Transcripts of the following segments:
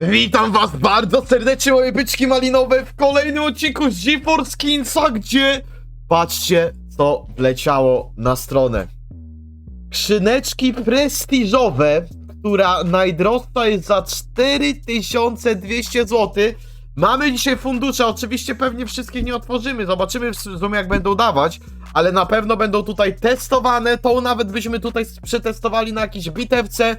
Witam was bardzo serdecznie, moje byczki malinowe, w kolejnym odcinku z GeForce Skinsa, gdzie patrzcie, co wleciało na stronę. Skrzyneczki prestiżowe, która najdroższa jest za 4200 zł. Mamy dzisiaj fundusze, oczywiście pewnie wszystkich nie otworzymy, zobaczymy w sumie jak będą dawać, ale na pewno będą tutaj testowane, to nawet byśmy tutaj przetestowali na jakiejś bitewce,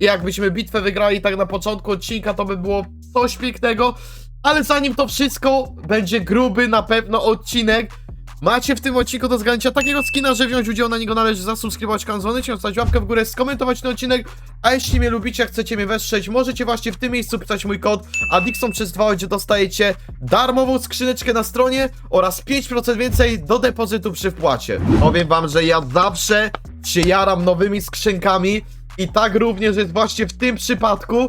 jakbyśmy bitwę wygrali tak na początku odcinka, to by było coś pięknego. Ale zanim to wszystko, będzie gruby na pewno odcinek. Macie w tym odcinku do zgarnięcia takiego skina, że wziąć udział na niego należy zasubskrybować kanał dzwoneczkę, zostawić łapkę w górę, skomentować ten odcinek. A jeśli mnie lubicie, chcecie mnie wesprzeć, możecie właśnie w tym miejscu pisać mój kod Adixon przez 2, gdzie dostajecie darmową skrzyneczkę na stronie oraz 5% więcej do depozytu przy wpłacie. Powiem wam, że ja zawsze się jaram nowymi skrzynkami i tak również jest właśnie w tym przypadku.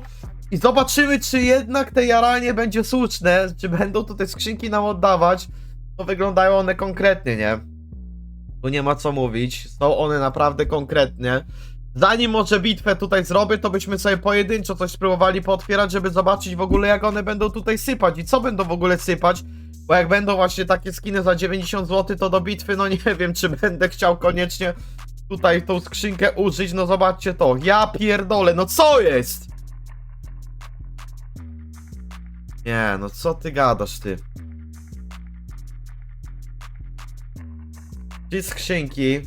I zobaczymy, czy jednak te jaranie będzie słuszne, czy będą tutaj skrzynki nam oddawać. No wyglądają one konkretnie, nie? Tu nie ma co mówić. Są one naprawdę konkretnie. Zanim może bitwę tutaj zrobię, to byśmy sobie pojedynczo coś spróbowali pootwierać, żeby zobaczyć w ogóle jak one będą tutaj sypać i co będą w ogóle sypać. Bo jak będą właśnie takie skiny za 90 zł, to do bitwy, no nie wiem, czy będę chciał koniecznie tutaj tą skrzynkę użyć. No zobaczcie to. Ja pierdolę, no co jest? Nie, no co ty gadasz, ty? Trzy skrzynki.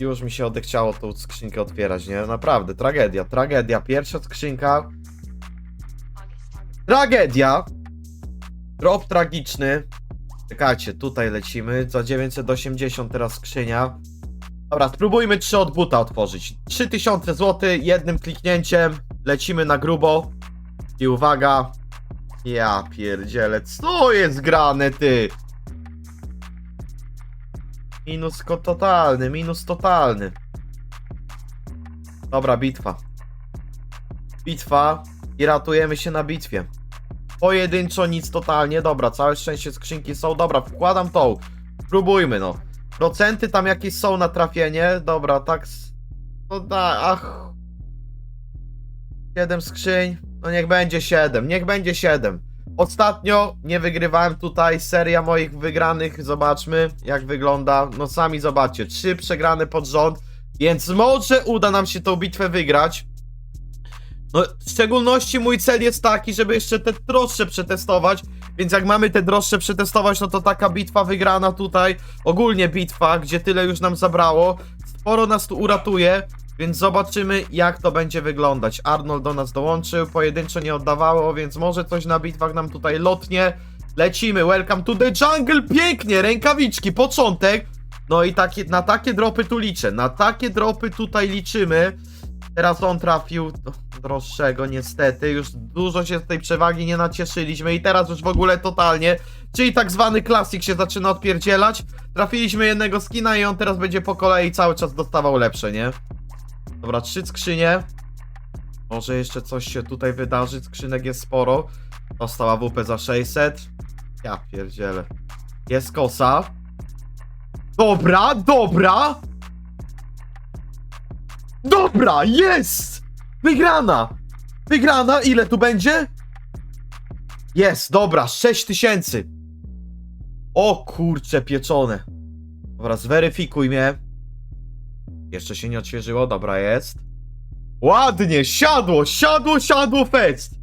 Już mi się odechciało tą skrzynkę otwierać, nie? Naprawdę, tragedia, tragedia. Pierwsza skrzynka. Tragedia. Drop tragiczny. Czekajcie, tutaj lecimy. Za 980 teraz skrzynia. Dobra, spróbujmy trzy od buta otworzyć. 3000 zł, jednym kliknięciem. Lecimy na grubo. I uwaga. Ja pierdzielę, co jest grane, ty? Minus ko- totalny, minus totalny. Dobra, bitwa. Bitwa i ratujemy się na bitwie. Pojedynczo nic totalnie, dobra, całe szczęście skrzynki są, dobra, wkładam tą. Spróbujmy, no. Procenty tam jakieś są na trafienie, dobra, tak. No da, ach. 7 skrzyń, no niech będzie 7, niech będzie 7. Ostatnio nie wygrywałem tutaj, seria moich wygranych, zobaczmy jak wygląda. No sami zobaczcie, trzy przegrane pod rząd, więc może uda nam się tą bitwę wygrać. No, w szczególności mój cel jest taki, żeby jeszcze te droższe przetestować, więc jak mamy te droższe przetestować, no to taka bitwa wygrana tutaj, ogólnie bitwa, gdzie tyle już nam zabrało, sporo nas tu uratuje, więc zobaczymy jak to będzie wyglądać. Arnold do nas dołączył, pojedynczo nie oddawało, więc może coś na bitwach nam tutaj lotnie. Lecimy, welcome to the jungle, pięknie, rękawiczki, początek. No i takie, na takie dropy tu liczę, na takie dropy tutaj liczymy. Teraz on trafił droższego niestety, już dużo się z tej przewagi nie nacieszyliśmy i teraz już w ogóle totalnie, czyli tak zwany klasik się zaczyna odpierdzielać. Trafiliśmy jednego skina i on teraz będzie po kolei cały czas dostawał lepsze, nie? Dobra, trzy skrzynie. Może jeszcze coś się tutaj wydarzy, skrzynek jest sporo. Dostała WP za 600. Ja pierdzielę. Jest kosa. Dobra, dobra. Dobra, jest! Wygrana! Wygrana, ile tu będzie? Jest, dobra, 6000. O kurcze pieczone. Dobra, zweryfikuj mnie. Jeszcze się nie odświeżyło, dobra jest. Ładnie, siadło, siadło, siadło fest.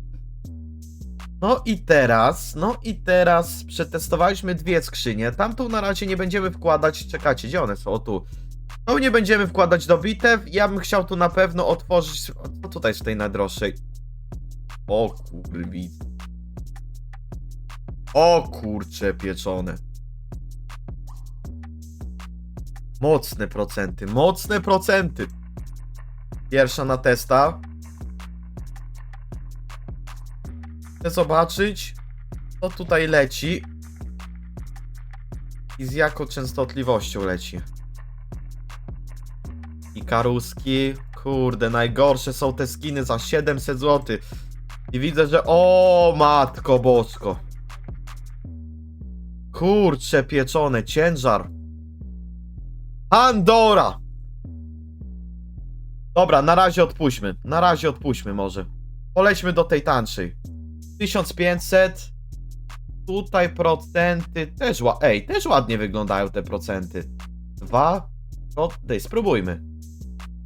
No i teraz, no i teraz przetestowaliśmy dwie skrzynie. Tamtą na razie nie będziemy wkładać. Czekajcie, gdzie one są? O tu. Tą nie będziemy wkładać do bitew. Ja bym chciał tu na pewno otworzyć. Co tutaj w tej najdroższej? O kurwi. O kurcze pieczone. Mocne procenty, mocne procenty. Pierwsza na testa. Chcę zobaczyć, co tutaj leci i z jaką częstotliwością leci. I karuski. Kurde, najgorsze są te skiny za 700 zł. I widzę, że. O, matko bosko. Kurcze pieczone, ciężar. Pandora! Dobra, na razie odpuśćmy. Na razie odpuśćmy może. Polećmy do tej tańszej. 1500. Tutaj procenty też ła... Ej, też ładnie wyglądają te procenty. Dwa. No, dej, spróbujmy.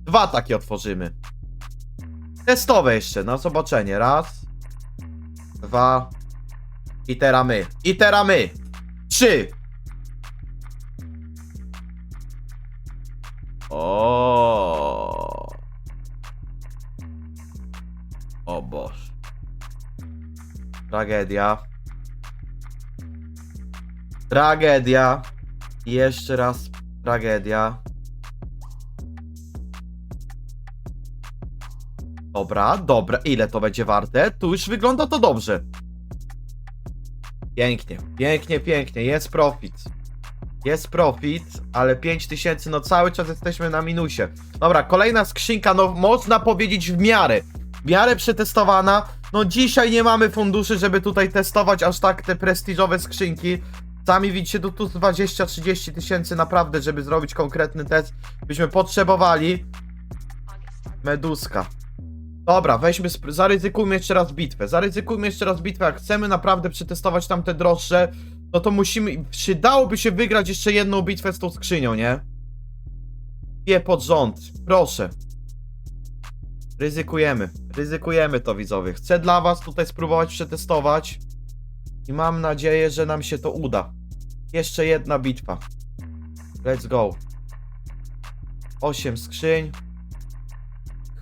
Dwa takie otworzymy. Testowe jeszcze, na zobaczenie. Raz. Dwa. I teraz my. I teraz my. Trzy. O. O Boże. Tragedia. Tragedia. Jeszcze raz tragedia. Dobra, dobra. Ile to będzie warte? Tu już wygląda to dobrze. Pięknie, pięknie, pięknie. Jest profit. Jest profit, ale 5000, no cały czas jesteśmy na minusie. Dobra, kolejna skrzynka, no można powiedzieć w miarę. W miarę przetestowana. No dzisiaj nie mamy funduszy, żeby tutaj testować aż tak te prestiżowe skrzynki. Sami widzicie, tu, tu 20-30 tysięcy naprawdę, żeby zrobić konkretny test, byśmy potrzebowali. Meduska. Dobra, weźmy, zaryzykujmy jeszcze raz bitwę. Zaryzykujmy jeszcze raz bitwę. Jak chcemy naprawdę przetestować tamte droższe, no to musimy. Przydałoby się wygrać jeszcze jedną bitwę z tą skrzynią, nie? Dwie pod rząd. Proszę. Ryzykujemy. Ryzykujemy to, widzowie. Chcę dla Was tutaj spróbować przetestować. I mam nadzieję, że nam się to uda. Jeszcze jedna bitwa. Let's go. Osiem skrzyń.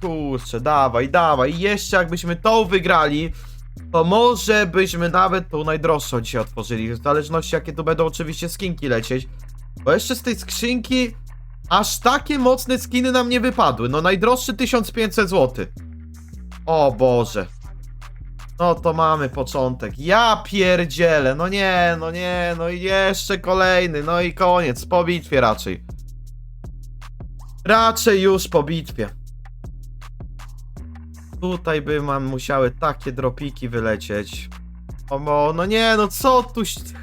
Kurczę, dawaj, dawaj. I jeszcze jakbyśmy tą wygrali, to może byśmy nawet tą najdroższą dzisiaj otworzyli. W zależności jakie tu będą oczywiście skinki lecieć. Bo jeszcze z tej skrzynki aż takie mocne skiny nam nie wypadły. No najdroższy 1500 zł. O Boże. No to mamy początek. Ja pierdzielę. No nie, no nie, no i jeszcze kolejny. No i koniec. Po bitwie raczej. Raczej już po bitwie. Tutaj by mam musiały takie dropiki wylecieć. O, mo- no nie, no co tu... ś-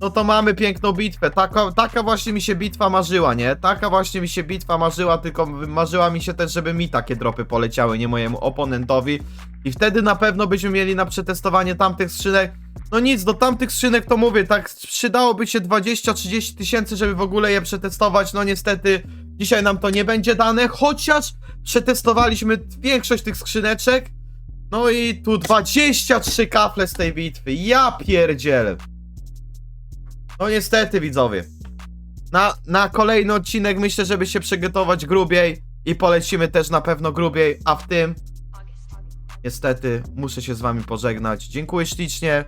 No to mamy piękną bitwę. Taka, taka właśnie mi się bitwa marzyła, nie? Taka właśnie mi się bitwa marzyła, tylko marzyła mi się też, żeby mi takie dropy poleciały, nie mojemu oponentowi. I wtedy na pewno byśmy mieli na przetestowanie tamtych skrzynek. No nic, do tamtych skrzynek to mówię, tak przydałoby się 20-30 tysięcy, żeby w ogóle je przetestować. No niestety dzisiaj nam to nie będzie dane, chociaż przetestowaliśmy większość tych skrzyneczek. No i tu 23 kafle z tej bitwy. Ja pierdzielę. No niestety widzowie. Na, na kolejny odcinek myślę, żeby się przygotować grubiej i polecimy też na pewno grubiej, a w tym niestety muszę się z wami pożegnać. Dziękuję ślicznie,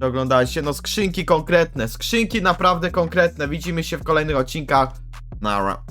że oglądaliście. No skrzynki konkretne, skrzynki naprawdę konkretne. Widzimy się w kolejnych odcinkach. Nara.